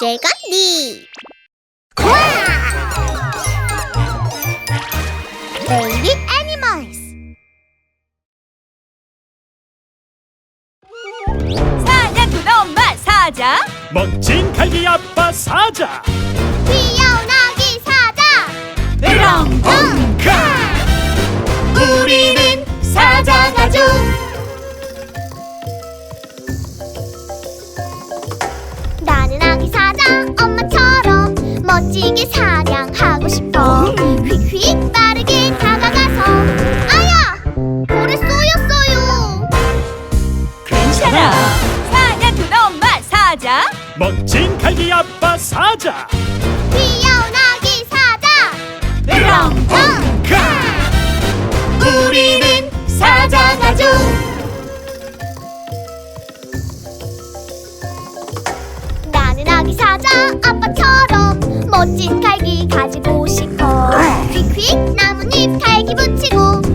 제가 니 베이비 애니멀스 사자 군 엄마 사자? 멋진 갈기 아빠 사자. 휘 사자. 멋진 갈기 아빠 사자. 귀여운 아기 사자. 롱롱카. 우리는 사자 가족 나는 아기 사자 아빠처럼 멋진 갈기 가지고 싶어. 휙휙 나뭇잎 갈기 붙이고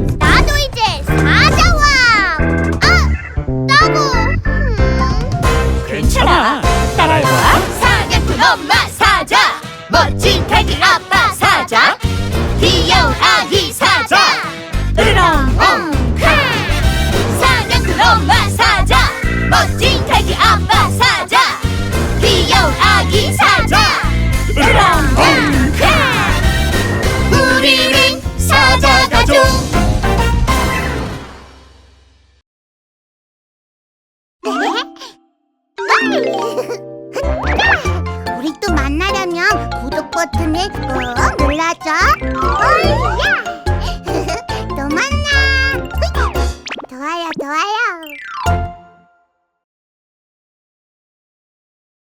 것만 사자. 버튼을 꾹 눌러줘.